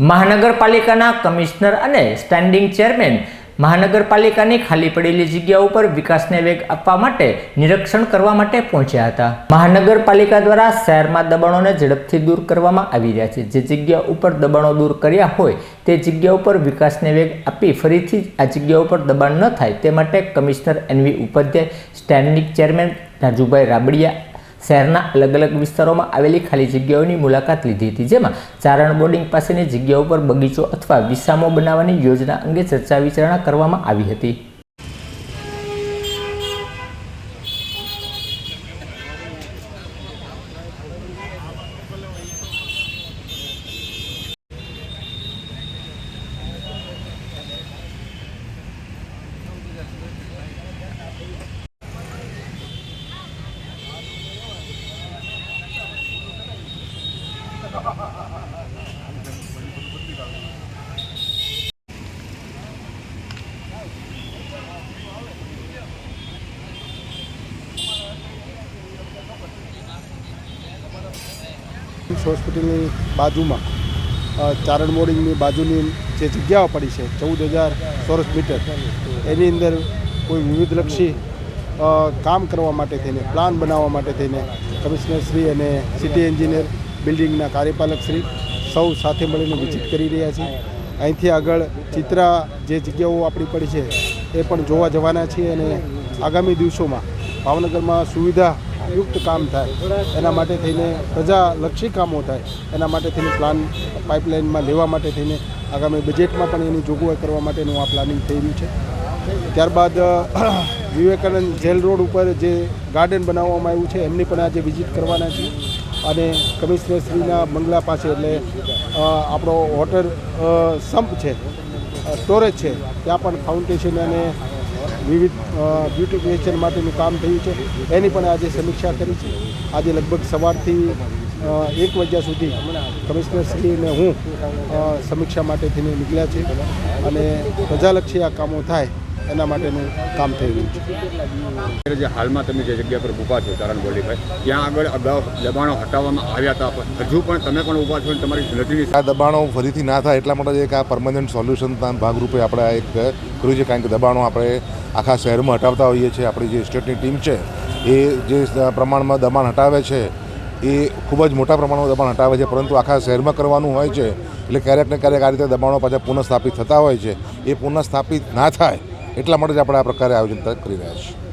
મહાનગરપાલિકાના કમિશનર અને standing chairman. મહાનગરપાલિકાની ખાલી પડેલી જગ્યા ઉપર વિકાસને વેગ આપવા માટે, નિરીક્ષણ કરવા માટે પહોંચ્યા હતા. મહાનગરપાલિકા દ્વારા શહેરમાં દબાણોને ઝડપથી દૂર કરવામાં આવી રહ્યા છે. જે જગ્યા ઉપર દબાણો દૂર કર્યા હોય, તે જગ્યા ઉપર વિકાસને વેગ આપી ફરીથી આ જગ્યા ઉપર દબાણ ન થાય, તે માટે commissioner N V Upadhyay, standing chairman Rajubhai Rabadiya શહેરના અલગ અલગ વિસ્તારોમાં આવેલી ખાલી જગ્યાઓની મુલાકાત લીધી હતી. જેમાં ચારણ બોર્ડિંગ પાસેની જગ્યાઓ પર બગીચો અથવા વિસામો બનાવવાની યોજના અંગે ચર્ચા વિચારણા કરવામાં આવી હતી. હોસ્પિટલની બાજુમાં ચારણ મોડિંગની બાજુની જે જગ્યાઓ પડી છે, ચૌદ હજાર ચોરસ મીટર, એની અંદર કોઈ વિવિધલક્ષી કામ કરવા માટે થઈને, પ્લાન બનાવવા માટે થઈને કમિશનર શ્રી અને સિટી એન્જિનિયર બિલ્ડિંગના કાર્યપાલક શ્રી સૌ સાથે મળીને વિઝિટ કરી રહ્યા છીએ. અહીંથી આગળ ચિત્રા જે જગ્યાઓ આપણી પડી છે, એ પણ જોવા જવાના છીએ અને આગામી દિવસોમાં ભાવનગરમાં સુવિધા યુક્ત કામ થાય, એના માટે થઈને પ્રજાલક્ષી કામો થાય, એના માટે થઈને પ્લાન પાઇપલાઇનમાં લેવા માટે થઈને આગામી બજેટમાં પણ એની જોગવાઈ કરવા માટેનું આ પ્લાનિંગ થઈ છે. ત્યારબાદ વિવેકાનંદ જેલ રોડ ઉપર જે ગાર્ડન બનાવવામાં આવ્યું છે, એમની પણ આજે વિઝિટ કરવાના છે અને કમિશનરશ્રીના બંગલા પાસે એટલે આપણો વોટર સંપ છે સ્ટોરેજ છે, ત્યાં પણ ફાઉન્ટેશન અને વિવિધ બ્યુટિફિકેશન માટેનું કામ થયું છે. એની પણ આજે સમીક્ષા કરી છે. આજે લગભગ સવારથી એક વાગ્યા સુધી કમિશનરશ્રી અને હું સમીક્ષા માટે થઈને નીકળ્યા છે અને પ્રજાલક્ષી આ કામો થાય એના માટેનું કામ થઈ રહ્યું છે. જે હાલમાં તમે જે જગ્યા પર ઊભા છો ચારણ બોલીભાઈ ત્યાં આગળ અગાઉ દબાણો હટાવવામાં આવ્યા હતા પણ હજુ પણ તમે પણ ઊભા છો તમારી નજીવી આ દબાણો ફરીથી ના થાય એટલા માટે એક આ પરમનન્ટ સોલ્યુશનના ભાગરૂપે આપણે આ એક કર્યું છે કારણ કે દબાણો આપણે આખા શહેરમાં હટાવતા હોઈએ છીએ. આપણી જે સ્ટેટની ટીમ છે એ જે પ્રમાણમાં દબાણ હટાવે છે એ ખૂબ જ મોટા પ્રમાણમાં દબાણ હટાવે છે પરંતુ આખા શહેરમાં કરવાનું હોય છે એટલે ક્યારેક ને ક્યારેક આ રીતે દબાણો પાછા પુનઃસ્થાપિત થતા હોય છે. એ પુનઃસ્થાપિત ના થાય એટલા માટે જ આપણે આ પ્રકારે આયોજન કરી રહ્યા છીએ.